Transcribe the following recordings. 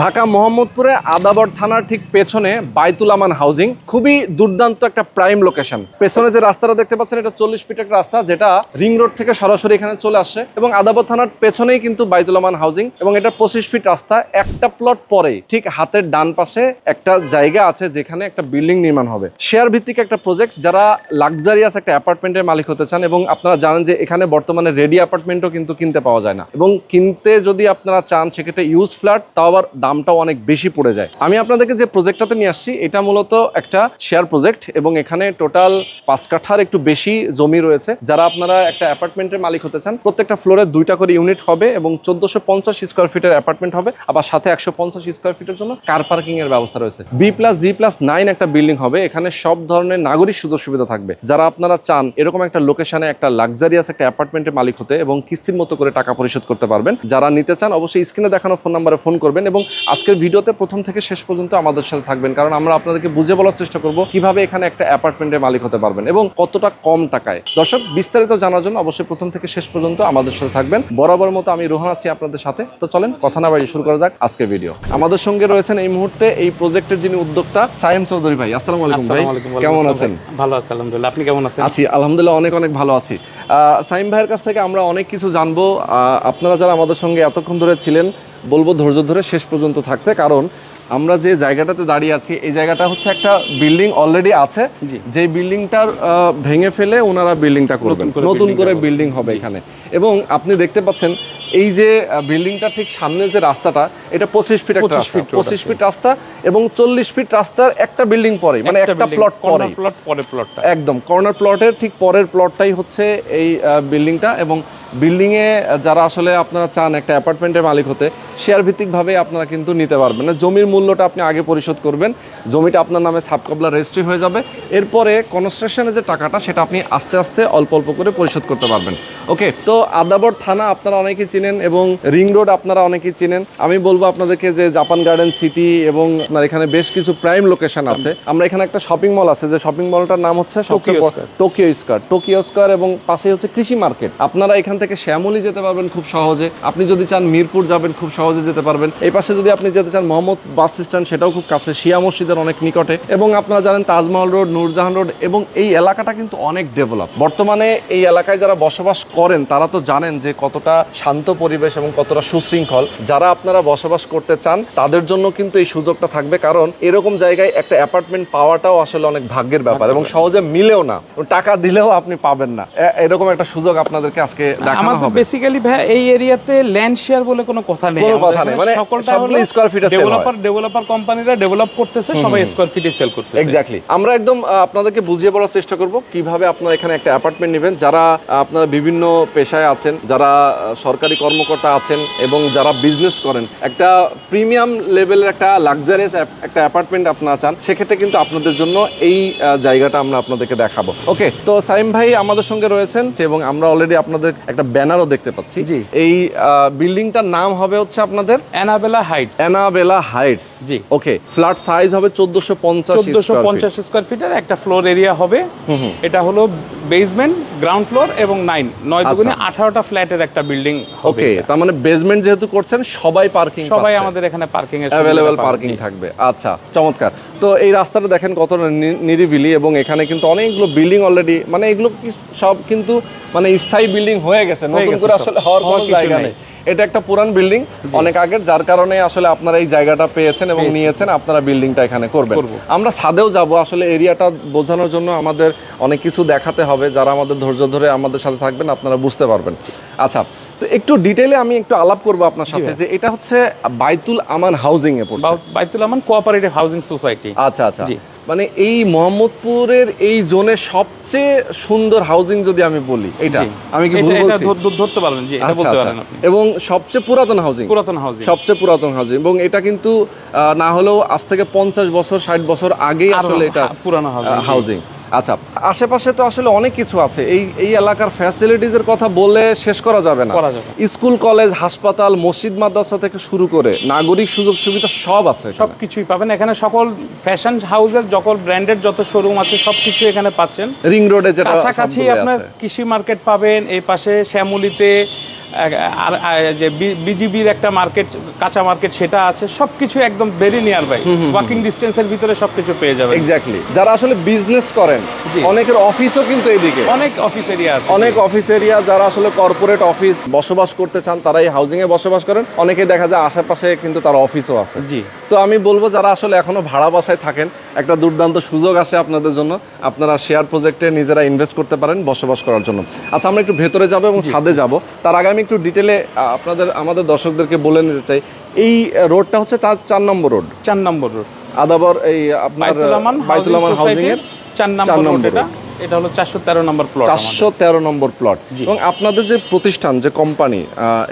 ঢাকা মোহাম্মদপুরে আদাবর থানার ঠিক পেছনে বাইতুল আমান হাউজিং। খুবই দুর্দান্ত একটা প্রাইম লোকেশন। পেছনে যে রাস্তাটা দেখতে পাচ্ছেন, এটা চল্লিশ ফিট একটা রাস্তা, যেটা রিং রোড থেকে সরাসরি এখানে চলে আসছে এবং আদাবর থানার পেছনেই কিন্তু বাইতুল আমান হাউজিং এবং এটা পঁচিশ ফিট রাস্তা, একটা প্লট পরেই। ঠিক হাতের ডান পাশে একটা জায়গা আছে যেখানে একটা বিল্ডিং নির্মাণ হবে। শেয়ার ভিত্তিক একটা প্রজেক্ট যারা লাক্সারিয়াস একটা অ্যাপার্টমেন্টের মালিক হতে চান এবং আপনারা জানেন যে এখানে বর্তমানে রেডি অ্যাপার্টমেন্টও কিন্তু কিনতে পাওয়া যায় না। এবং কিনতে যদি আপনারা চান, সেক্ষেত্রে ইউজ ফ্ল্যাট তাও আবার দামটাও অনেক বেশি পড়ে যায়। আমি আপনাদেরকে যে প্রজেক্টটাতে নিয়ে আসছি, এটা মূলত একটা শেয়ার প্রজেক্ট এবং এখানে টোটাল পাঁচ কাঠার একটু বেশি জমি রয়েছে। যারা আপনারা একটা অ্যাপার্টমেন্টের মালিক হতে চান, প্রত্যেকটা ফ্লোরে দুইটা করে ইউনিট হবে এবং চোদ্দশো পঞ্চাশ স্কোয়ার ফিটের অ্যাপার্টমেন্ট হবে। আবার সাথে একশো পঞ্চাশ স্কোয়ার ফিটের জন্য কার পার্কিং এর ব্যবস্থা রয়েছে। B plus G plus nine একটা বিল্ডিং হবে। এখানে সব ধরনের নাগরিক সুযোগ সুবিধা থাকবে। যারা আপনারা চান, এরকম একটা লোকেশনে একটা লাক্সারিয়াস একটা অ্যাপার্টমেন্টের মালিক হতে এবং কিস্তির মতো করে টাকা পরিশোধ করতে পারবেন। যারা নিতে চান, অবশ্যই স্ক্রিনে দেখানো ফোন নাম্বারে ফোন করবেন এবং আজকের ভিডিওতে প্রথম থেকে শেষ পর্যন্ত আমাদের সাথে থাকবেন কারণ আমরা আপনাদেরকে বুঝে বলার চেষ্টা করব কীভাবে এখানে একটা অ্যাপার্টমেন্টের মালিক হতে পারবেন এবং কতটা কম টাকায়। দর্শক বিস্তারিত জানার জন্য অবশ্যই প্রথম থেকে শেষ পর্যন্ত আমাদের সাথে থাকবেন। বরাবর মতো আমি রোহন আছি আপনাদের সাথে। তো চলেন কথা না বাড়ি শুরু করা যাক আজকের ভিডিও। আমাদের সঙ্গে রয়েছেন এই মুহূর্তে এই প্রজেক্টের যিনি উদ্যোক্তা সাইম চৌধুরী ভাই। আসসালামু আলাইকুম ভাই। কেমন আছেন? ভালো আছি আলহামদুলিল্লাহ। আপনি কেমন আছেন? আছি আলহামদুলিল্লাহ অনেক অনেক ভালো আছি। আহ, সাইম ভাইয়ের কাছ থেকে আমরা অনেক কিছু জানব। আহ, আপনারা যারা আমাদের সঙ্গে এতক্ষণ ধরে ছিলেন বলব ধৈর্য ধরে শেষ পর্যন্ত থাকতে কারণ আমরা যে জায়গাটাতে দাঁড়িয়ে আছি এই জায়গাটা হচ্ছে একটা বিল্ডিং অলরেডি আছে। যে বিল্ডিংটার ভেঙে ফেলে ওনারা বিল্ডিংটা করবেন নতুন করে। বিল্ডিং হবে এখানে এবং আপনি দেখতে পাচ্ছেন এই যে বিল্ডিংটা ঠিক সামনে যে রাস্তাটা এটা পঁচিশ ফিট একটা 25 রাস্তা। feet road পঁচিশ ফিট রাস্তা এবং চল্লিশ ফিট রাস্তার একটা বিল্ডিং পরে মানে একটা প্লট পরে প্লট পরে প্লটটা একদম কর্নার প্লটের ঠিক পরের প্লটটাই হচ্ছে এই বিল্ডিংটা এবং বিল্ডিংয়ে যারা আসলে আপনারা চান একটা অ্যাপার্টমেন্টের মালিক হতে শেয়ার ভিত্তিকভাবে আপনারা কিন্তু নিতে পারবেন। না জমির মূল্যটা আপনি আগে পরিশোধ করবেন জমিটা আপনার নামে সাবকবলা রেজিস্ট্রি হয়ে যাবে। এরপরে কনস্ট্রাকশনের যে টাকাটা সেটা আপনি আস্তে আস্তে অল্প অল্প করে পরিশোধ করতে পারবেন। ওকে তো আদাবর থানা আপনারা অনেকেই চিনেন এবং রিং রোড আপনারা অনেকে চিনেন। আমি বলব আপনাদেরকে যে জাপান গার্ডেন সিটি এবং আপনার এখানে বেশ কিছু প্রাইম লোকেশন আছে। আমরা এখানে একটা শপিং মল আছে যে শপিং মলটার নাম হচ্ছে টোকিও স্কোয়ার। Tokyo square. এবং পাশে হচ্ছে কৃষি মার্কেট। আপনারা এখান থেকে শ্যামলি যেতে পারবেন খুব সহজে। আপনি যদি চান মিরপুর যাবেন খুব সহজে যেতে পারবেন। এই পাশে যদি আপনি যেতে চান মোহাম্মদ বাস স্ট্যান্ড সেটাও খুব কাছে শিয়া মসজিদের অনেক নিকটে। এবং আপনারা জানেন তাজমহল রোড নূরজাহান রোড এবং এই এলাকাটা কিন্তু অনেক ডেভেলপ। বর্তমানে এই এলাকায় যারা বসবাস করেন তারা তো জানেন যে কতটা শান্ত পরিবেশ এবং কতটা সুশৃঙ্খল। যারা আপনারা বসবাস করতে চান তাদের জন্য কিন্তু এই সুযোগটা থাকবে। কারণ এরকম জায়গায় একটা অ্যাপার্টমেন্ট পাওয়াটাও আসলে অনেক ভাগ্যের ব্যাপার এবং সহজে মিলেও না। টাকা দিলেও আপনি পাবেন না। এরকম একটা সুযোগ আপনাদেরকে আজকে দেখানো হবে। বেসিক্যালি ভাই এই এরিয়াতে ল্যান্ড শেয়ার বলে কোনো কথা নেই। কোনো কথা নেই, মানে সকলটা হলো sell হয়। ডেভেলপার ডেভেলপার কোম্পানিরা ডেভেলপ করতেছে সবাই স্কোয়ার ফিটে সেল করতেছে। এক্স্যাক্টলি আমরা একদম আপনাদেরকে বুঝিয়ে বলার চেষ্টা করব কীভাবে আপনারা এখানে একটা অ্যাপার্টমেন্ট নেবেন। যারা আপনারা বিভিন্ন পেশায় আছেন যারা সরকারি কর্মকর্তা আছেন এবং যারা বিজনেস করেন একটা প্রিমিয়াম লেভেলের একটা লাক্সারিয়াস একটা অ্যাপার্টমেন্ট আপনারা চান সেক্ষেত্রে কিন্তু আপনাদের জন্য এই জায়গাটা আমরা আপনাদেরকে দেখাবো। ওকে তো সাইম ভাই আমাদের সঙ্গে রয়েছেন এবং আমরা অলরেডি আপনাদের একটা ব্যানারও দেখতে পাচ্ছি। জি। এই বিল্ডিংটার নাম হবে হচ্ছে আপনাদের? অ্যানাবেলা হাইট অ্যানাবেলা হাইটস জি। ওকে ফ্ল্যাট সাইজ হবে চোদ্দশো পঞ্চাশ চোদ্দশো পঞ্চাশ স্কোয়ার ফিটের একটা ফ্লোর এরিয়া হবে। এটা হলো বেসমেন্ট গ্রাউন্ড ফ্লোর এবং নাইন নয় আচ্ছা। দুগুণে আঠারোটা ফ্ল্যাটের একটা বিল্ডিং ওকে তার মানে বেসমেন্ট যেহেতু করছেন সবাই পার্কিং সবাই আমাদের এখানে পার্কিং এর অ্যাভেলেবেল পার্কিং থাকবে। আচ্ছা চমৎকার। তো এই রাস্তাটা দেখেন কত নিরিবিলি এবং এখানে কিন্তু অনেকগুলো বিল্ডিং অলরেডি মানে এগুলো সব কিন্তু মানে স্থায়ী বিল্ডিং হয়ে গেছে। নতুন করে আসলে হওয়ার কোনো জায়গা নেই। এটা একটা পুরান বিল্ডিং। অনেক আগের যার কারণে আসলে আপনারা এই জায়গাটা পেয়েছেন এবং নিয়েছেন। আপনারা বিল্ডিংটা এখানে করবেন। আমরা ছাদেও যাব। আসলে এরিয়াটা বোঝানোর জন্য আমাদের অনেক কিছু দেখাতে হবে। যারা আমাদের ধৈর্য ধরে আমাদের সাথে থাকবেন আপনারা বুঝতে পারবেন। আচ্ছা তো একটু ডিটেলে আমি একটু আলাপ করব আপনার সাথে যে এটা হচ্ছে বাইতুল আমান হাউজিং এ পড়ছে বাইতুল আমান কোঅপারেটিভ হাউজিং সোসাইটি আচ্ছা আচ্ছা। মানে এই মোহাম্মদপুরের এই জোনে সবচেয়ে সুন্দর হাউজিং যদি আমি বলি এটা আমি কি ভুল বলছি? ধর- ধর- ধরতে পারবেন জি এটা আচ্ছা, বলতে আচ্ছা। পারেন আপনি। এবং সবচেয়ে পুরাতন হাউজিং পুরাতন হাউজিং সবচেয়ে পুরাতন হাউজিং এবং এটা কিন্তু আহ, না হলেও আজ থেকে পঞ্চাশ বছর ষাট বছর আগেই আসলে এটা হা- পুরানো হাউজিং আচ্ছা আশেপাশে তো আসলে অনেক কিছু আছে। এই এই এলাকার ফ্যাসিলিটিস এর কথা বলে শেষ করা যাবে না। স্কুল কলেজ হাসপাতাল মসজিদ মাদ্রাসা থেকে শুরু করে নাগরিক সুযোগ সুবিধা সব আছে সব কিছুই পাবেন। এখানে সকল ফ্যাশন হাউসের সকল ব্র্যান্ডের যত শোরুম আছে সবকিছু এখানে পাচ্ছেন। রিং রোডে যেটা কাছাকাছি আপনার কৃষি মার্কেট পাবেন এই পাশে শ্যামলিতে আর যে বিজিবির একটা মার্কেট কাঁচা মার্কেট সেটা আছে সবকিছু একদম ভেরি নিয়ার বাই ওয়াকিং ডিস্টেন্সের ভিতরে সবকিছু পেয়ে যাবে এক্স্যাক্টলি যারা আসলে বিজনেস করেন। অনেকের অফিসও কিন্তু এদিকে। অনেক অফিস এরিয়া আছে। অনেক অফিস এরিয়া যারা আসলে কর্পোরেট অফিস বসবাস করতে চান তারা এই হাউজিং এ বসবাস করেন। অনেকে দেখা যায় আশেপাশে কিন্তু তার অফিসও আছে। জি। তো আমি বলব যারা আসলে এখনও ভাড়া বাসায় থাকেন একটা দুর্দান্ত সুযোগ আসে আপনাদের জন্য। আপনারা শেয়ার প্রজেক্টে নিজেরা ইনভেস্ট করতে পারেন বসবাস করার জন্য। আচ্ছা আমরা একটু ভেতরে যাব এবং ছাদে যাব। তার আগে আমি একটু ডিটেলে আপনাদের আমাদের দর্শকদেরকে বলে নিতে চাই। এই রোডটা হচ্ছে তার চার নম্বর রোড চার নম্বর রোড আদাবর এই আপনার বাইতুল রহমান হাউজিং এর চার নম্বর রোড এটা। এটা হলো চারশো তেরো নম্বর প্লট চারশো তেরো নম্বর প্লট এবং আপনাদের যে প্রতিষ্ঠান যে কোম্পানি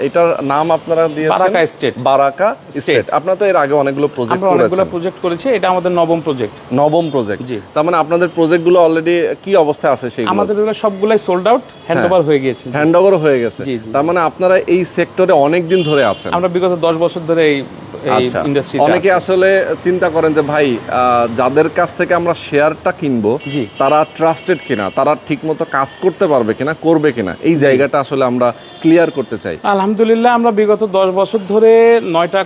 এটার নাম আপনারা দিয়েছেন? বারাকা Estate। বারাকা স্টেট আপনারা তো এর আগে অনেকগুলো প্রজেক্ট আমরা অনেকগুলো প্রজেক্ট করেছি এটা আমাদের নবম প্রজেক্ট নবম প্রজেক্ট জি। তার মানে আপনাদের প্রজেক্টগুলো অলরেডি কি অবস্থায় আছে সেই আমাদের সবগুলাই সোল্ড আউট হ্যান্ড ওভার হয়ে গিয়েছে। হ্যান্ড ওভার হয়ে গেছে। তার মানে আপনারা এই সেক্টরে অনেক দিন ধরে আছেন। আমরা বিগত দশ বছর ধরে এই আচ্ছা। ইন্ডাস্ট্রি অনেকে আসলে চিন্তা করেন যে ভাই আহ, যাদের কাছ থেকে আমরা শেয়ারটা কিনবো। তারা ট্রাস্টেড কিনা তারা ঠিকমতো কাজ করতে পারবে কিনা করবে কিনা এই জায়গাটা আসলে আমরা ক্লিয়ার করতে চাই। আলহামদুলিল্লাহ আমরা বিগত দশ বছর ধরে নয়টা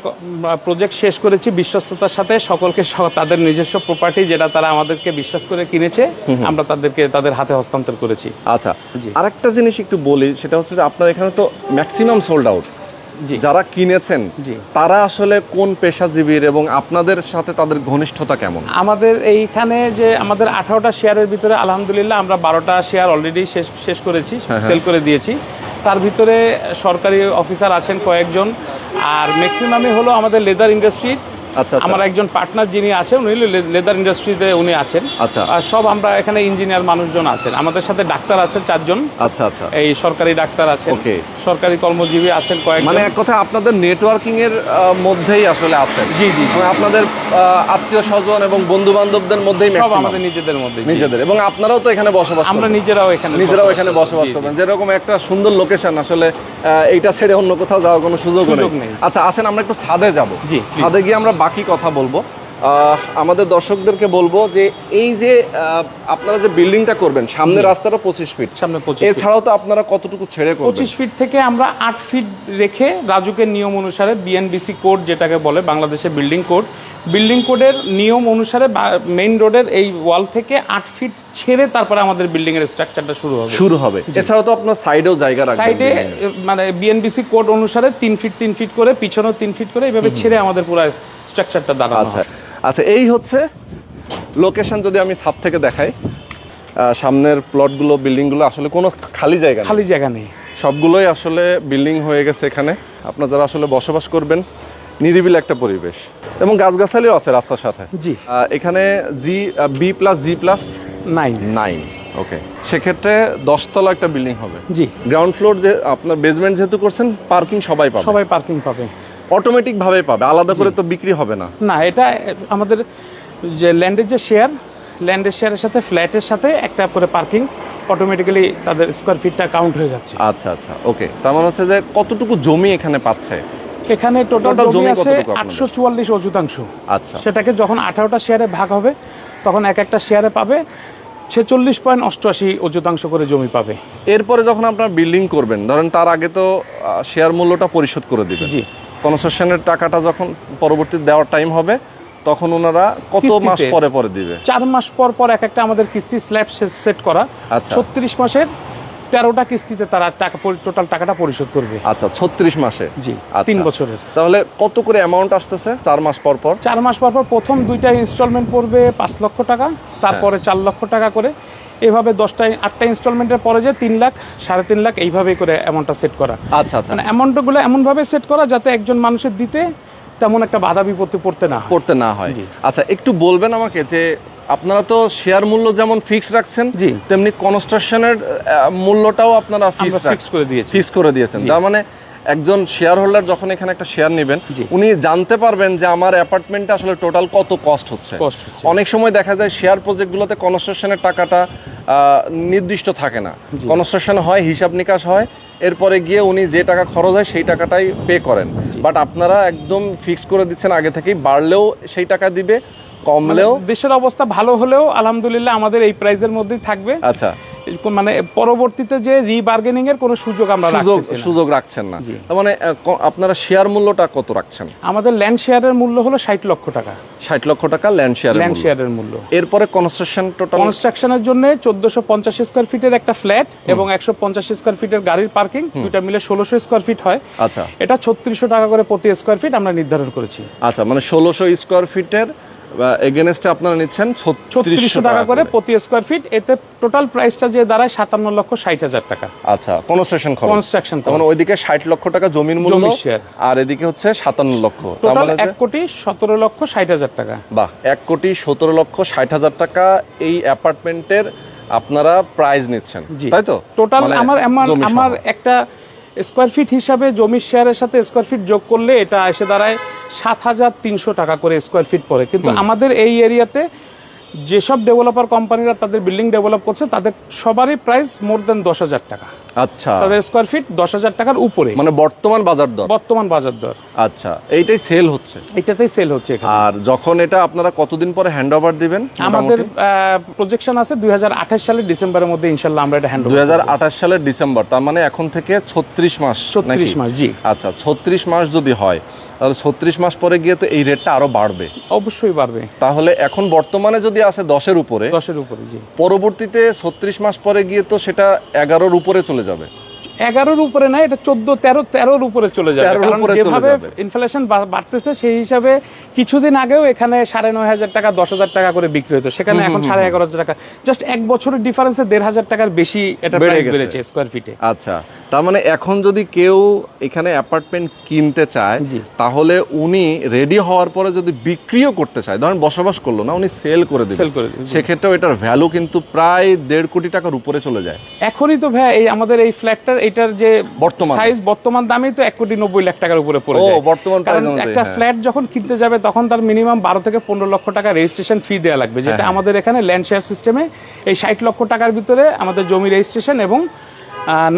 প্রজেক্ট শেষ করেছি বিশ্বস্ততার সাথে সকলকে তাদের নিজস্ব প্রপার্টি যেটা তারা আমাদেরকে বিশ্বাস করে কিনেছে আমরা তাদেরকে তাদের হাতে হস্তান্তর করেছি। আচ্ছা আরেকটা জিনিস একটু বলি সেটা হচ্ছে যে আপনার এখানে তো ম্যাক্সিমাম সোল্ড আউট যারা কিনেছেন। তারা আসলে কোন পেশাজীবীর এবং আপনাদের সাথে তাদের ঘনিষ্ঠতা কেমন আমাদের এইখানে যে আমাদের আঠারোটা শেয়ারের ভিতরে আলহামদুলিল্লাহ আমরা বারোটা শেয়ার অলরেডি শেষ শেষ করেছি হ্যাঁ, হ্যাঁ। সেল করে দিয়েছি তার ভিতরে সরকারি অফিসার আছেন কয়েকজন আর ম্যাক্সিমামই হলো আমাদের লেদার ইন্ডাস্ট্রির আমার একজন পার্টনার যিনি আছেন উনি লেদার ইন্ডাস্ট্রিতে উনি আছেন। আচ্ছা। আর সব আমরা এখানে ইঞ্জিনিয়ার মানুষজন আছেন। আমাদের সাথে ডাক্তার আছেন চারজন। আচ্ছা আচ্ছা। এই সরকারি ডাক্তার আছেন. সরকারি কর্মজীবী আছেন কয়েক মানে এক কথা আপনাদের নেটওয়ার্কিং এর মধ্যেই আসলে আছেন। জি, জি। মানে আপনাদের আত্মীয় স্বজন এবং বন্ধু বান্ধবদের মধ্যেই সব আমাদের নিজেদের মধ্যে নিজেদের। এবং আপনারাও তো এখানে বসবাস আমরা নিজেরাও এখানে নিজেরাও এখানে বসবাস। করবেন। যেরকম একটা সুন্দর লোকেশন আসলে এইটা ছেড়ে অন্য কোথাও যাওয়ার কোনো সুযোগ নেই। আচ্ছা আসেন আমরা একটু ছাদে যাব। জি, ছাদে গিয়ে আমরা বাকি কথা বলব। আমাদের দর্শকদেরকে বলব যে এই যে আপনারা যে বিল্ডিংটা করবেন সামনে রাস্তাটা পঁচিশ ফিট সামনে পঁচিশ এছাড়াও তো আপনারা কতটুকু ছেড়ে করবেন? পঁচিশ ফিট থেকে আমরা আট ফিট রেখে রাজুকের নিয়ম অনুসারে বিএনবিসি কোড যেটাকে বলে বাংলাদেশের বিল্ডিং কোড বিল্ডিং কোডের নিয়ম অনুসারে মেইন রোডের এই ওয়াল থেকে আট ফিট ছেড়ে তারপরে আমাদের বিল্ডিং এর স্ট্রাকচারটা শুরু হবে। শুরু হবে। এছাড়াও তো আপনার সাইডেও জায়গা রাখবেন সাইডে মানে বিএনবিসি কোড অনুসারে তিন ফিট তিন ফিট করে পিছনেও তিন ফিট করে এইভাবে ছেড়ে আমাদের পুরো স্ট্রাকচারটা দাঁড়ানো আচ্ছা। হয়। আচ্ছা এই হচ্ছে লোকেশন যদি আমি ছাদ থেকে দেখাই সামনের প্লটগুলো বিল্ডিংগুলো আসলে কোনো খালি জায়গা খালি জায়গা নেই। সবগুলোই আসলে বিল্ডিং হয়ে গেছে এখানে। আপনারা যারা আসলে বসবাস করবেন নিরিবিল একটা পরিবেশ। এবং গাছগাছালিও আছে রাস্তার সাথে। জি। এখানে জি B plus G plus nine nine okay সেক্ষেত্রে দশতলা একটা বিল্ডিং হবে। জি। গ্রাউন্ড ফ্লোর যে আপনার বেসমেন্ট যেহেতু করছেন পার্কিং সবাই পাবে। সবাই পার্কিং পাবে। অটোমেটিক ভাবে পাবে আলাদা করে তো বিক্রি হবে না। না এটা আমাদের যে ল্যান্ডের যে শেয়ার ল্যান্ডের শেয়ারের সাথে ফ্ল্যাটের সাথে একটা করে পার্কিং অটোমেটিক্যালি তাদের স্কোয়ার ফিটটা কাউন্ট হয়ে যাচ্ছে। আচ্ছা আচ্ছা ওকে তার মানে হচ্ছে যে কতটুকু জমি এখানে পাচ্ছে? এখানে টোটাল জমি আছে? আটশো চুয়াল্লিশ অযুতাংশ। আচ্ছা। সেটাকে যখন আঠারোটা শেয়ারে ভাগ হবে তখন এক একটা শেয়ারে পাবে ছেচল্লিশ পয়েন্ট অষ্টআশি অযুতাংশ করে জমি পাবে। এরপরে যখন আপনার বিল্ডিং করবেন ধরেন তার আগে তো শেয়ার মূল্যটা পরিশোধ করে দিবেন। জি। কনস্ট্রাকশনের টাকাটা যখন পরবর্তী দেওয়ার টাইম হবে তখন ওনারা কত মাস পরে পরে দিবে? চার মাস পর পর এক একটা আমাদের কিস্তি স্ল্যাব সেট করা। আচ্ছা। ছত্রিশ মাসের তেরোটা কিস্তিতে তারা টাকা টোটাল টাকাটা পরিশোধ করবে। আচ্ছা ছত্রিশ মাসে? জি আচ্ছা। তিন বছরের। তাহলে কত করে অ্যামাউন্ট আসতেছে চার মাস পর পর? চার মাস পর পর প্রথম দুইটা ইনস্টলমেন্ট পড়বে পাঁচ লক্ষ টাকা তারপরে চার লক্ষ টাকা করে। এভাবে দশটা আটটা ইনস্টলমেন্টের পরে যে তিন লাখ সাড়ে তিন লাখ এইভাবে করে অ্যামাউন্টটা সেট করা। আচ্ছা আচ্ছা। মানে অ্যামাউন্টগুলো এমনভাবে সেট করা যাতে একজন মানুষের দিতে তেমন একটা বাধা বিপত্তি পড়তে না পড়তে না হয়। আচ্ছা একটু বলবেন আমাকে যে আপনারা তো শেয়ার মূল্য যেমন ফিক্স রাখছেন জি। তেমনি কনস্ট্রাকশনের মূল্যটাও আপনারা ফিক্স করে দিয়েছি। ফিক্স করে দিয়েছেন। তার মানে একজন শেয়ার হোল্ডার যখন এখানে একটা শেয়ার নেবেন উনি জানতে পারবেন যে আমার অ্যাপার্টমেন্টে আসলে টোটাল কত কস্ট হচ্ছে। অনেক সময় দেখা যায় শেয়ার প্রজেক্টগুলোতে কনস্ট্রাকশনের টাকাটা নির্দিষ্ট থাকে না। কনস্ট্রাকশন হয় হিসাব নিকাশ হয় এরপরে গিয়ে উনি যে টাকা খরচ হয় সেই টাকাটাই পে করেন। বাট আপনারা একদম ফিক্স করে দিচ্ছেন আগে থেকেই বাড়লেও সেই টাকা দিবে মানে কমলেও দেশের অবস্থা ভালো হলেও আলহামদুলিল্লাহ আমাদের এই প্রাইজের মধ্যেই থাকবে। আচ্ছা। মানে পরবর্তীতে যে রিবার্গেনিং এর কোনো সুযোগ আমরা সুযোগ সুযোগ রাখছেন না। তার মানে আপনারা শেয়ার মূল্যটা কত রাখছেন? আমাদের ল্যান্ড শেয়ারের মূল্য হলো ষাট লক্ষ টাকা। ষাট লক্ষ টাকা ল্যান্ড শেয়ার ল্যান্ড শেয়ারের মূল্য। এরপরে কনস্ট্রাকশন টোটাল কনস্ট্রাকশনের জন্য চোদ্দশো পঞ্চাশ স্কোয়ার ফিটের একটা ফ্ল্যাট এবং একশো পঞ্চাশ স্কোয়ার ফিটের গাড়ির পার্কিং দুইটা মিলে ষোলোশো স্কোয়ার ফিট হয়। আচ্ছা। এটা ছত্রিশশো টাকা করে প্রতি স্কোয়ার ফিট আমরা নির্ধারণ করেছি। আচ্ছা মানে ষোলোশো স্কোয়ার ফিটের এগেনস্টে আপনারা নিচ্ছেন ছত্রিশশো টাকা করে প্রতি স্কোয়ার ফিট এতে টোটাল প্রাইসটা যে দাঁড়ায় সাতান্ন লক্ষ ষাট হাজার টাকা। আচ্ছা কনস্ট্রাকশন খরচ। কনস্ট্রাকশন তার মানে ওইদিকে ষাট লক্ষ টাকা জমির মূল্য আর এদিকে হচ্ছে সাতান্ন লক্ষ। টোটাল মানে এক কোটি সতেরো লক্ষ ষাট হাজার টাকা। বাহ এক কোটি সতেরো লক্ষ ষাট হাজার টাকা এই অ্যাপার্টমেন্টের আপনারা প্রাইজ নিচ্ছেন। তাই তো? টোটাল মানে আমার। আমার একটা স্কোয়ার ফিট হিসাবে জমির শেয়ারের সাথে স্কোয়ার ফিট যোগ করলে এটা এসে দাঁড়ায় সাত হাজার তিনশো টাকা করে স্কোয়ার ফিট পড়ে। কিন্তু আমাদের এই এরিয়াতে যেসব ডেভেলপার কোম্পানিরা তাদের বিল্ডিং ডেভেলপ করছে তাদের সবারই প্রাইস মোর দেন দশ হাজার টাকা। আচ্ছা। তাদের স্কোয়ার ফিট দশ হাজার টাকার উপরে। মানে বর্তমান বাজার দর? বর্তমান বাজার দর। আচ্ছা এইটাই সেল হচ্ছে? এটাতেই সেল হচ্ছে আর যখন এটা আপনারা কতদিন পরে হ্যান্ড ওভার দিবেন আমাদের প্রজেকশন আছে দুই সালের ডিসেম্বরের মধ্যে ইনশাল্লাহ আমরা এটা হ্যান্ড দুই সালের ডিসেম্বর তার মানে এখন থেকে ছত্রিশ মাস ছত্রিশ মাস জি। আচ্ছা ছত্রিশ মাস যদি হয় তাহলে ছত্রিশ মাস পরে গিয়ে তো এই রেটটা আরও বাড়বে। অবশ্যই বাড়বে। তাহলে এখন বর্তমানে যদি আসে দশের উপরে দশের উপরে জি। পরবর্তীতে ছত্রিশ মাস পরে গিয়ে তো সেটা এগারোর উপরে চলে যাবে। এগারোর উপরে না এটা চোদ্দ তেরো তেরোর উপরে চলে যাবে। কারণ যেভাবে ইনফ্লেশন বাড়তেছে সেই হিসাবে কিছুদিন আগেও এখানে সাড়ে নয় হাজার টাকা দশ হাজার টাকা করে বিক্রি হতো। সেখানে এখন সাড়ে এগারো হাজার টাকা। জাস্ট এক বছরের ডিফারেন্সে দেড় হাজার টাকার বেশি এটা বেড়ে প্রাইস গেছে। বেড়েছে স্কোয়ার ফিটে আচ্ছা তার মানে এখন যদি কেউ এখানে অ্যাপার্টমেন্ট কিনতে চায় তাহলে উনি রেডি হওয়ার পরে যদি বিক্রিও করতে চায় ধরেন বসবাস করল না উনি সেল করে সেল করে দিবে। সেক্ষেত্রেও এটার ভ্যালু কিন্তু প্রায় দেড় কোটি টাকার উপরে চলে যায়। এখনই তো ভাই এই আমাদের এই ফ্ল্যাটটার এটার যে বর্তমান। সাইজ বর্তমান দামই তো এক কোটি নব্বই লাখ টাকার উপরে পড়ে ও, যায়। বর্তমান কারণ একটা হ্যাঁ। ফ্ল্যাট যখন কিনতে যাবে তখন তার মিনিমাম বারো থেকে পনেরো লক্ষ টাকা রেজিস্ট্রেশন ফি দেওয়া লাগবে যেটা হ্যাঁ। আমাদের এখানে ল্যান্ড শেয়ার সিস্টেমে এই ষাট লক্ষ টাকার ভিতরে আমাদের জমি রেজিস্ট্রেশন এবং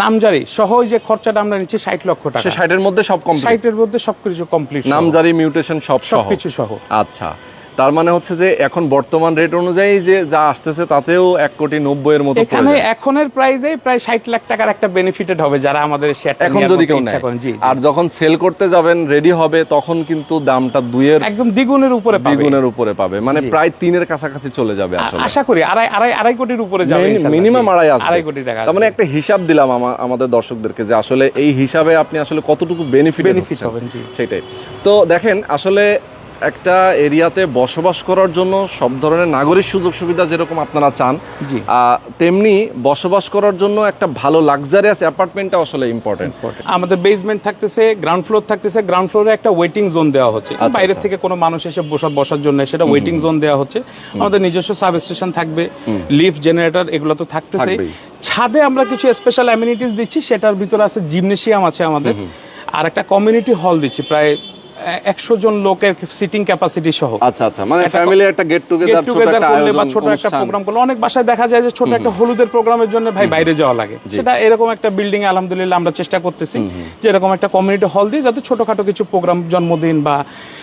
নামজারি সহ ওই যে খরচাটা আমরা নিচ্ছি ষাট লক্ষ টাকা। ষাটের মধ্যে সব কমপ্লিট ষাটের মধ্যে সবকিছু কমপ্লিট নামজারি মিউটেশন সব সহ? সবকিছু সহ। আচ্ছা। তার মানে হচ্ছে যে এখন বর্তমান রেট অনুযায়ী যে যা আসতেছে তাতেও এক কোটি নব্বই এর মতো এখানে। এখনের প্রাইজে প্রায় ষাট লাখ টাকার একটা বেনিফিটেড হবে যারা আমাদের শেয়ারটা এখন যদি কেউ নেয়। আর যখন সেল করতে যাবেন রেডি হবে তখন কিন্তু দামটা দুইয়ের একদম দ্বিগুণের উপরে পাবে। দ্বিগুণের উপরে পাবে। মানে প্রায় তিনের কাছাকাছি চলে যাবে আশা করি আড়াই আড়াই আড়াই কোটির উপরে যাবে মিনিমাম। আড়াই আড়াই কোটি টাকা তার মানে একটা হিসাব দিলাম আমা- আমাদের দর্শকদেরকে যে আসলে এই হিসাবে আপনি আসলে কতটুকু বেনিফিট বেনিফিট হবেন জি। সেটাই। তো দেখেন আসলে একটা এরিয়াতে বসবাস করার জন্য সব ধরনের নাগরিক সুযোগ সুবিধা যেরকম আপনারা চান তেমনি বসবাস করার জন্য একটা ভালো লাক্সারিয়াস অ্যাপার্টমেন্টটা আসলে ইম্পর্টেন্ট আমাদের বেসমেন্ট থাকতেছে গ্রাউন্ড ফ্লোর থাকতেছে গ্রাউন্ড ফ্লোরে একটা ওয়েটিং জোন দেওয়া হচ্ছে। আচ্ছা, বাইরে আচ্ছা। থেকে কোনো মানুষ এসে বসা বসার জন্য সেটা ওয়েটিং জোন দেওয়া হচ্ছে। আমাদের নিজস্ব সাব স্টেশন থাকবে লিফট জেনারেটর এগুলো তো থাকতেছে। ছাদে আমরা কিছু স্পেশাল অ্যামিনিটিস দিচ্ছি সেটার ভিতরে আছে জিমনেশিয়াম আছে আমাদের। আর একটা কমিউনিটি হল দিচ্ছি প্রায় একশো জন লোকের সিটিং ক্যাপাসিটি সহ। আচ্ছা আচ্ছা মানে ফ্যামিলি একটা গেট টুগেদার করলে বা ছোট একটা প্রোগ্রাম করলে অনেক বাসায় দেখা যায় যে ছোট একটা হলুদের প্রোগ্রামের জন্য ভাই বাইরে যাওয়া লাগে। সেটা এরকম একটা বিল্ডিং এ আলহামদুলিল্লাহ আমরা চেষ্টা করতেছি যে এরকম একটা কমিউনিটি হল দিয়ে যাতে ছোটখাটো কিছু প্রোগ্রাম জন্মদিন বা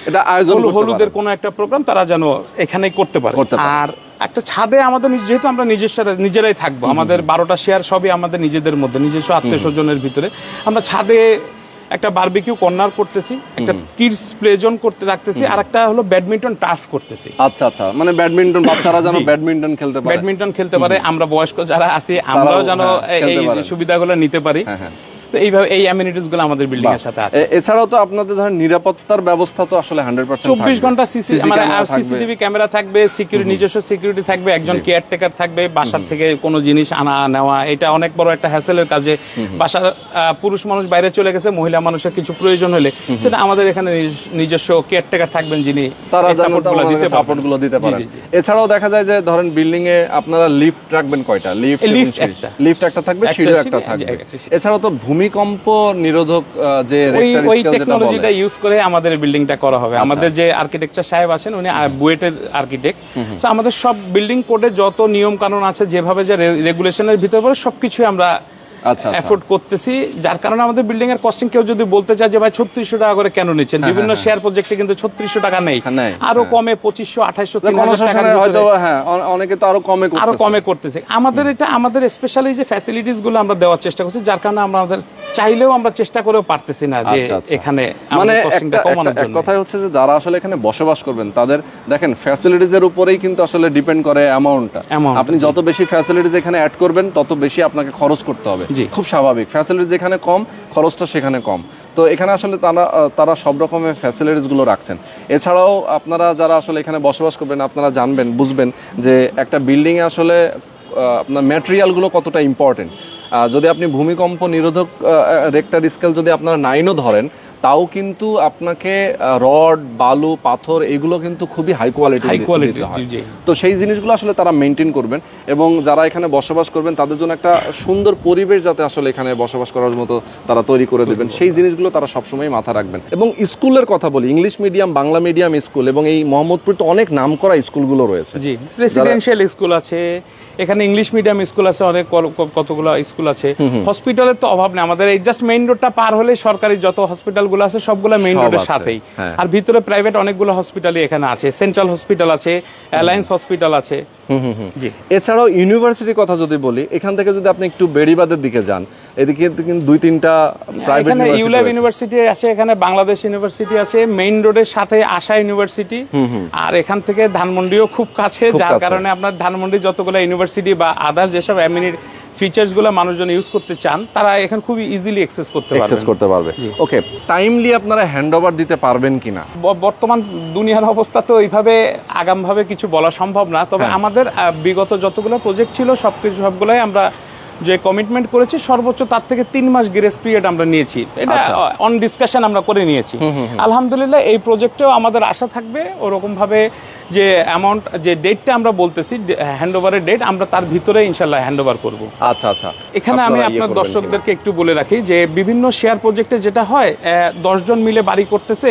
এটা আয়োজন হলুদের। কোনো একটা প্রোগ্রাম তারা যেন এখানেই করতে পারে। আর একটা ছাদে আমাদের যেহেতু আমরা নিজস্ব নিজেরাই থাকব আমাদের বারোটা শেয়ার সবই আমাদের নিজেদের মধ্যে নিজস্ব আত্মীয় স্বজনের ভিতরে। আমরা ছাদে একটা বারবিকিউ কর্নার করতেছি একটা কিডস প্লে জোন করতে রাখতেছি আর একটা হলো ব্যাডমিন্টন টার্ফ করতেছি। আচ্ছা আচ্ছা মানে ব্যাডমিন্টন বাচ্চারা যেন ব্যাডমিন্টন খেলতে পারে। ব্যাডমিন্টন খেলতে পারে আমরা বয়স্ক যারা আছি আমরাও যেন হ্যাঁ, এই-। সুবিধাগুলো নিতে পারি। হ্যাঁ, হ্যাঁ। তো এইভাবে এই আমাদের বিল্ডিং এর সাথে আছে। এছাড়াও তো আপনাদের ধরেন নিরাপত্তার ব্যবস্থা তো আসলে হান্ড্রেড পার্সেন্ট চব্বিশ ঘণ্টা সিসি মানে সিসিটিভি ক্যামেরা থাকবে সিকিউরিটি নিজস্ব সিকিউরিটি থাকবে একজন কেয়ারটেকার থাকবে বাসার থেকে কোনো জিনিস আনা নেওয়া এটা অনেক বড় একটা হ্যাসেলের কাজে পুরুষ মানুষ বাইরে চলে গেছে মহিলা মানুষের কিছু প্রয়োজন হলে সেটা আমাদের এখানে নিজস্ব কেয়ারটেকার থাকবেন যিনি তারা এই support গুলো দিতে সাপোর্ট পারবেন। গুলো দিতে পারেন। এছাড়াও দেখা যায় যে ধরেন বিল্ডিং এ আপনারা লিফট রাখবেন কয়টা? লিফট একটা। লিফট একটা থাকবে সিঁড়ি, একটা থাকবে। এছাড়াও তো ভূমিকম্প নিরোধক যে ওই টেকনোলজিটা ইউজ করে আমাদের বিল্ডিংটা করা হবে। আমাদের যে আর্কিটেকচার সাহেব আছেন উনি বুয়েটের আর্কিটেক্ট তো আমাদের সব বিল্ডিং কোডে যত নিয়ম কানুন আছে যেভাবে যে রেগুলেশনের ভিতরে পড়ে সবকিছু আমরা আচ্ছা, আচ্ছা। এফোর্ড করতেছি। যার কারণে আমাদের বিল্ডিং এর কস্টিং কেউ যদি বলতে চায় যে ভাই ছত্রিশশো টাকা করে কেন নিচ্ছেন? বিভিন্ন শেয়ার প্রজেক্টে কিন্তু ছত্রিশশো টাকা নেই। হ্যাঁ, আরও হ্যাঁ। কমে পঁচিশশো হয়তো হ্যাঁ অনেকে তো আরও কমে আরও। কমে করতেছে। আমাদের এটা আমাদের স্পেশালি যে ফ্যাসিলিটিসগুলো আমরা দেওয়ার চেষ্টা করছি যার কারণে আমরা আমাদের চাইলেও আমরা চেষ্টা করেও পারতেছি না যে আচ্ছা, আচ্ছা। এখানে মানে কথাই হচ্ছে যে যারা আসলে এখানে বসবাস করবেন তাদের দেখেন ফ্যাসিলিটিজ এর উপরেই কিন্তু আসলে ডিপেন্ড করে অ্যামাউন্টটা আপনি যত বেশি ফ্যাসিলিটিজ এখানে অ্যাড করবেন তত বেশি আপনাকে খরচ করতে হবে। জি। খুব স্বাভাবিক। ফ্যাসিলিটি যেখানে কম, খরচটা সেখানে কম। তো এখানে আসলে তারা তারা সব রকমের ফ্যাসিলিটিসগুলো রাখছেন। এছাড়াও আপনারা যারা আসলে এখানে বসবাস করবেন, আপনারা জানবেন, বুঝবেন যে একটা বিল্ডিংয়ে আসলে আপনার ম্যাটেরিয়ালগুলো কতটা ইম্পর্টেন্ট যদি আপনি ভূমিকম্প নিরোধক রেক্টার স্কেল যদি আপনারা নাইনও ধরেন তাও কিন্তু আপনাকে রড বালু পাথর এগুলো কিন্তু খুবই হাই কোয়ালিটি হাই কোয়ালিটি তো সেই জিনিসগুলো আসলে তারা মেনটেন করবেন এবং যারা এখানে বসবাস করবেন তাদের জন্য একটা সুন্দর পরিবেশ যাতে আসলে এখানে বসবাস করার মতো তারা তৈরি করে দেবেন। সেই জিনিসগুলো তারা সবসময় মাথা রাখবেন। এবং স্কুলের কথা বলি English medium Bangla medium school এবং এই মোহাম্মদপুর তো অনেক নাম করা স্কুলগুলো রয়েছে। জি রেসিডেন্সিয়াল স্কুল আছে এখানে ইংলিশ মিডিয়াম স্কুল আছে অনেক কতগুলো স্কুল আছে। হসপিটালের তো অভাব নেই আমাদের এই জাস্ট মেইন রোডটা পার হলে সরকারি যত হসপিটাল গুলো আছে সবগুলো মেইন রোডের সাথেই। হ্যাঁ। আর ভিতরে প্রাইভেট অনেকগুলো হসপিটালই এখানে আছে। সেন্ট্রাল হসপিটাল আছে অ্যালায়েন্স হসপিটাল আছে। এছাড়াও ইউনিভার্সিটির কথা যদি বলি এখান থেকে যদি আপনি একটু বেড়িবাদের দিকে যান এদিকে দুই তিনটা প্রাইভেট এখানে ইউল্যাব ইউনিভার্সিটি আছে এখানে বাংলাদেশ ইউনিভার্সিটি আছে মেইন রোডের সাথে আশা ইউনিভার্সিটি আর এখান থেকে ধানমন্ডিও খুব কাছে যার কারণে আপনার ধানমন্ডি যতগুলো ইউনিভার্সিটি বা আদার্স যেসব এমিনির ফিচার্সগুলো মানুষজন ইউজ করতে চান তারা এখানে খুবই ইজিলি অ্যাক্সেস করতে অ্যাক্সেস করতে পারবে। ওকে টাইমলি আপনারা হ্যান্ড ওভার দিতে পারবেন কিনা? বর্তমান দুনিয়ার অবস্থা তো এইভাবে আগামভাবে কিছু বলা সম্ভব না তবে হ্যাঁ। আমাদের বিগত যতগুলো প্রজেক্ট ছিল সবকিছু সবগুলাই আমরা যে কমিটমেন্ট করেছি সর্বোচ্চ তার থেকে তিন মাস গ্রেস পিরিয়ড আমরা নিয়েছি। এটা আচ্ছা। অন ডিসকাশন আমরা করে নিয়েছি। আলহামদুলিল্লাহ এই প্রজেক্টেও আমাদের আশা থাকবে ওরকম ভাবে যে অ্যামাউন্ট যে ডেটটা আমরা বলতেছি হ্যান্ড ওভারের ডেট আমরা তার ভিতরে ইনশাল্লাহ হ্যান্ড ওভার করব। আচ্ছা আচ্ছা। এখানে আমি ইয়ে আপনার দর্শকদেরকে একটু বলে রাখি যে বিভিন্ন শেয়ার প্রজেক্টে যেটা হয় দশজন মিলে বাড়ি করতেছে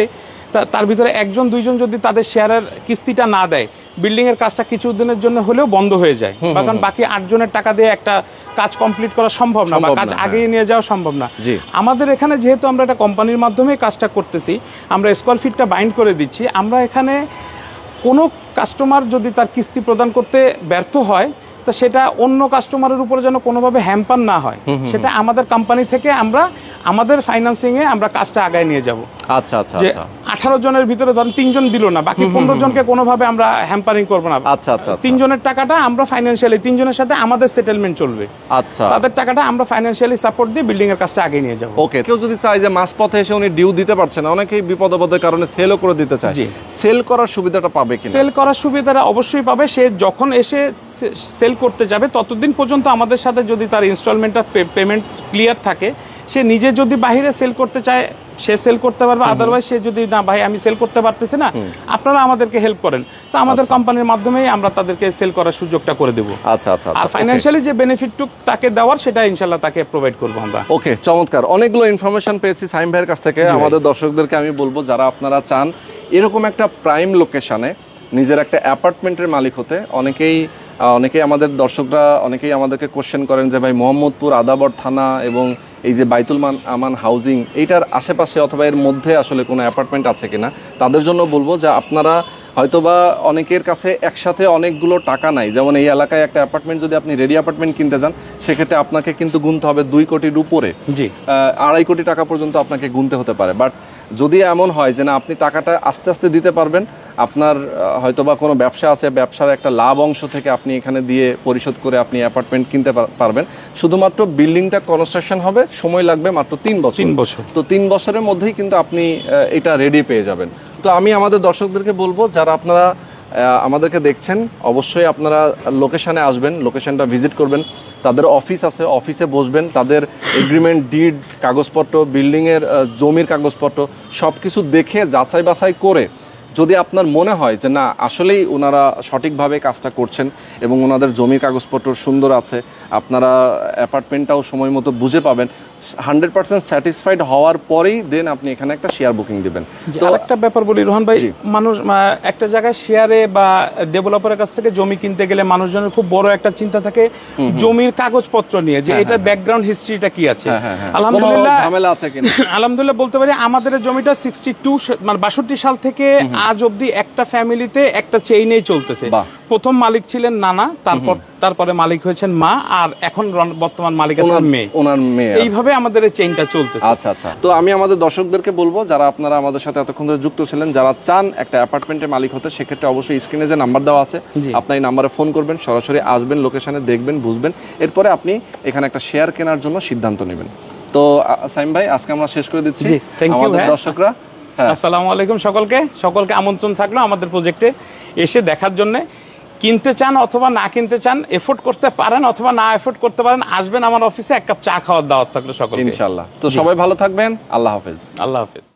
তার ভিতরে একজন দুইজন যদি তাদের শেয়ারের কিস্তিটা না দেয় বিল্ডিং এর কাজটা কিছু দিনের জন্য হলেও বন্ধ হয়ে যায়। কারণ বাকি আটজনের টাকা দিয়ে একটা কাজ কমপ্লিট করা সম্ভব না বা কাজ হ্যাঁ। আগিয়ে নিয়ে যাওয়া সম্ভব না। আমাদের এখানে যেহেতু আমরা একটা কোম্পানির মাধ্যমে কাজটা করতেছি আমরা স্কোয়ার ফিটটা বাইন্ড করে দিচ্ছি আমরা এখানে কোনো কাস্টমার যদি তার কিস্তি প্রদান করতে ব্যর্থ হয় তা সেটা অন্য কাস্টমারের উপরে যেন কোনোভাবে হ্যাম্পার না হয়। সেটা আমাদের কোম্পানি থেকে আমরা আমাদের ফাইন্যান্সিং এ আমরা কাজটা আগায় নিয়ে যাব। আচ্ছা আচ্ছা। আঠারো জনের ভিতরে ধরেন তিনজন দিল না বাকি পনেরো জনকে কোনোভাবে আমরা হ্যাম্পারিং করব না। আচ্ছা আচ্ছা আচ্ছা। তিনজনের টাকাটা আমরা ফাইন্যান্সিয়ালি তিনজনের সাথে আমাদের সেটেলমেন্ট চলবে। আচ্ছা। তাদের টাকাটা আমরা ফাইন্যান্সিয়ালি সাপোর্ট দিয়ে বিল্ডিং এর কাজটা আগে নিয়ে যাব। ওকে কেউ যদি চায় যে মাঝ পথে এসে উনি ডিউ দিতে পারছে না অনেকেই বিপদ আপদের কারণে সেলও করে দিতে চায়। জি। সেল করার সুবিধাটা পাবে কিনা? সেল করার সুবিধাটা অবশ্যই পাবে। সে যখন এসে সেল করতে যাবে ততদিন পর্যন্ত আমাদের সাথে যদি তার ইনস্টলমেন্টটা পেমেন্ট ক্লিয়ার থাকে সে নিজে যদি বাইরে সেল করতে চায় সে সেল করতে পারবে আদারওয়াইজ সে যদি না ভাই আমি সেল করতে পারতেছি না আপনারা আমাদেরকে হেল্প করেন। তো আমাদের কোম্পানির মাধ্যমেই আমরা তাদেরকে সেল করার সুযোগটা করে দেবো। আচ্ছা আচ্ছা আর আচ্ছা, ফাইন্যান্সিয়ালি যে বেনিফিটটুক তাকে দেওয়ার সেটা ইনশাল্লাহ তাকে প্রোভাইড করব আমরা। ওকে চমৎকার। অনেকগুলো ইনফরমেশন পেয়েছি সাইম ভাইয়ের কাছ থেকে। আমাদের দর্শকদেরকে আমি বলব যারা আপনারা চান এরকম একটা প্রাইম লোকেশনে নিজের একটা অ্যাপার্টমেন্টের মালিক হতে অনেকেই অনেকেই আমাদের দর্শকরা অনেকেই আমাদেরকে কোশ্চেন করেন যে ভাই মোহাম্মদপুর আদাবর থানা এবং এই যে বাইতুল মান আমান হাউজিং এইটার আশেপাশে অথবা এর মধ্যে আসলে কোনো অ্যাপার্টমেন্ট আছে কিনা তাদের জন্য বলব যে আপনারা হয়তোবা অনেকের কাছে একসাথে অনেকগুলো টাকা নাই। যেমন এই এলাকায় একটা অ্যাপার্টমেন্ট যদি আপনি রেডি অ্যাপার্টমেন্ট কিনতে যান সেক্ষেত্রে আপনাকে কিন্তু গুনতে হবে দুই কোটির উপরে। জি। আড়াই কোটি টাকা পর্যন্ত আপনাকে গুনতে হতে পারে। বাট যদি এমন হয় যে না আপনি টাকাটা আস্তে আস্তে দিতে পারবেন আপনার আহ, হয়তোবা কোনো ব্যবসা আছে ব্যবসার একটা লাভ অংশ থেকে আপনি এখানে দিয়ে পরিশোধ করে আপনি অ্যাপার্টমেন্ট কিনতে পারবেন। শুধুমাত্র বিল্ডিংটা কনস্ট্রাকশন হবে সময় লাগবে মাত্র তিন বছর। তিন বছর। তো তিন বছরের মধ্যেই কিন্তু আপনি এটা রেডি পেয়ে যাবেন। তো আমি আমাদের দর্শকদেরকে বলব যারা আপনারা আমাদেরকে দেখছেন অবশ্যই আপনারা লোকেশানে আসবেন লোকেশনটা ভিজিট করবেন। তাদের অফিস আছে অফিসে বসবেন। তাদের এগ্রিমেন্ট ডিড কাগজপত্র বিল্ডিংয়ের জমির কাগজপত্র সব কিছু দেখে যাচাই বাছাই করে যদি আপনার মনে হয় যে না, আসলেই ওনারা সঠিকভাবে কাজটা করছেন এবং ওনাদের জমির কাগজপত্র সুন্দর আছে, আপনারা অ্যাপার্টমেন্টটাও সময় মতো বুঝে পাবেন হান্ড্রেড পার্সেন্ট স্যাটিসফাইড হওয়ার পরেই দেন আপনি এখানে একটা শেয়ার বুকিং দিবেন। তো আরেকটা ব্যাপার বলি রোহন ভাই মানুষ একটা জায়গায় শেয়ারে বা ডেভেলপারের কাছ থেকে জমি কিনতে গেলে মানুষজনের খুব বড় একটা চিন্তা থাকে জমির কাগজপত্র নিয়ে যে এটার ব্যাকগ্রাউন্ড হিস্ট্রিটা কি আছে? হ্যাঁ হ্যাঁ হ্যাঁ। আলহামদুলিল্লাহ ঝামেলা আছে কিনা? আলহামদুলিল্লাহ বলতে পারি আমাদের জমিটা সিক্সটি টু মানে বাষট্টি সাল থেকে আজ অবধি একটা ফ্যামিলিতে একটা চেইনেই চলতেছে। প্রথম মালিক ছিলেন নানা তারপর তারপরে মালিক হয়েছেন মা আর এখন বর্তমান মালিক আছেন মেয়ে। ওনার মেয়ে এইভাবে আমাদের এই চেইনটা চলতেছে। আচ্ছা আচ্ছা। তো আমি আমাদের দর্শকদেরকে বলব যারা আপনারা আমাদের সাথে এতক্ষণ ধরে যুক্ত ছিলেন যারা চান একটা অ্যাপার্টমেন্টের মালিক হতে সেক্ষেত্রে অবশ্যই স্ক্রিনে যে নাম্বার দেওয়া আছে আপনার এই নাম্বারে ফোন করবেন সরাসরি আসবেন লোকেশনে দেখবেন বুঝবেন। এরপরে আপনি এখানে একটা শেয়ার কেনার জন্য সিদ্ধান্ত নেবেন। তো সাইম ভাই আজকে আমরা শেষ করে দিচ্ছি। আমাদের দর্শকরা হ্যাঁ। আসসালামু আলাইকুম সকলকে। সকলকে আমন্ত্রণ থাকল আমাদের প্রজেক্টে এসে দেখার জন্য। কিনতে চান অথবা না কিনতে চান এফোর্ড করতে পারেন অথবা না এফোর্ড করতে পারেন আসবেন আমার অফিসে এক কাপ চা খাওয়ার দাওয়াত থাকল সকল ইনশাল্লাহ তো সবাই ভালো থাকবেন। আল্লাহ হাফেজ। আল্লাহ হাফেজ।